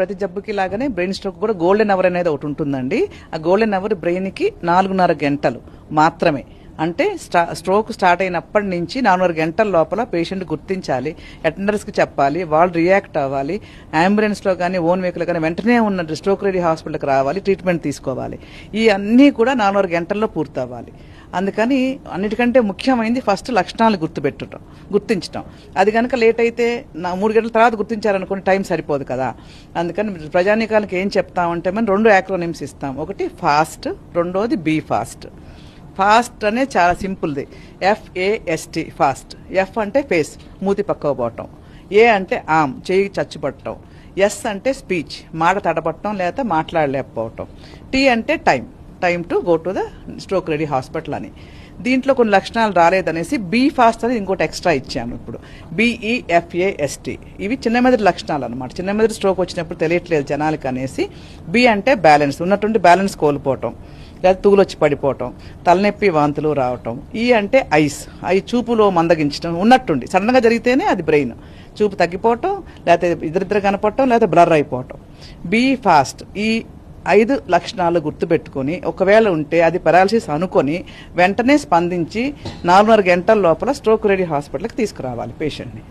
ప్రతి జబ్బుకి లాగానే బ్రెయిన్ స్ట్రోక్ కూడా గోల్డెన్ అవర్ అనేది ఒకటి ఉంటుందండి. ఆ గోల్డెన్ అవర్ బ్రెయిన్కి నాలుగున్నర గంటలు మాత్రమే. అంటే స్టా స్ట్రోక్ స్టార్ట్ అయినప్పటి నుంచి నాలుగున్నర గంటల లోపల పేషెంట్ గుర్తించాలి అటెండర్స్కి చెప్పాలి వాళ్ళు రియాక్ట్ అవ్వాలి అంబులెన్స్లో కానీ ఓన్ వెహికల్ కానీ వెంటనే ఉన్న స్ట్రోక్ రెడీ హాస్పిటల్కి రావాలి ట్రీట్మెంట్ తీసుకోవాలి. ఈ అన్నీ కూడా నాలుగున్నర గంటల్లో పూర్తవ్వాలి. అందుకని అన్నిటికంటే ముఖ్యమైనది ఫస్ట్ లక్షణాలు గుర్తుపెట్టడం గుర్తించడం అది కనుక లేట్ అయితే నా మూడు గంటల తర్వాత గుర్తించారనుకోండి టైం సరిపోదు కదా. అందుకని ప్రజానీకాలకు ఏం చెప్తామంటే మనం రెండు యాక్రోనిమ్స్ ఇస్తాం. ఒకటి ఫాస్ట్ రెండోది బీ ఫాస్ట్. ఫాస్ట్ అనే చాలా సింపుల్ది. F A S T fast F అంటే ఫేస్ మూతి పక్కకు పోవటం. ఏ అంటే ఆమ్ చేయి చచ్చిపట్టడం ఎస్ అంటే స్పీచ్ మాట తడపట్టడం లేదా మాట్లాడలేకపోవటం. టీ అంటే time time to go to the stroke ready hospital అని. దీంట్లో కొన్ని లక్షణాలు రాలేదనేసి బీ ఫాస్ట్ అని ఇంకోటి ఎక్స్ట్రా ఇచ్చాము ఇప్పుడు. బీఈఎఫ్ఏఎస్టీ ఇవి చిన్న మెదడు లక్షణాలు అనమాట చిన్న మెదడు స్ట్రోక్ వచ్చినప్పుడు తెలియట్లేదు జనాలకి అనేసి బి అంటే బ్యాలెన్స్ ఉన్నటువంటి బ్యాలెన్స్ కోల్పోవటం. లేదా తూలొచ్చి పడిపోవటం తలనొప్పి వాంతులు రావటం ఈ అంటే ఐస్ ఐ చూపులో మందగించడం ఉన్నట్టుండి. సడన్గా జరిగితేనే అది బ్రెయిన్. చూపు తగ్గిపోవటం లేకపోతే ఇద్దరిద్దరు కనపడటం లేకపోతే బ్లర్ అయిపోవటం. Be fast. ఈ ఐదు లక్షణాలు గుర్తుపెట్టుకొని ఒకవేళ ఉంటే అది పెరాలసిస్ అనుకొని వెంటనే స్పందించి నాలుగున్నర గంటల లోపల స్ట్రోక్ రెడీ హాస్పిటల్కి తీసుకురావాలి పేషెంట్ని.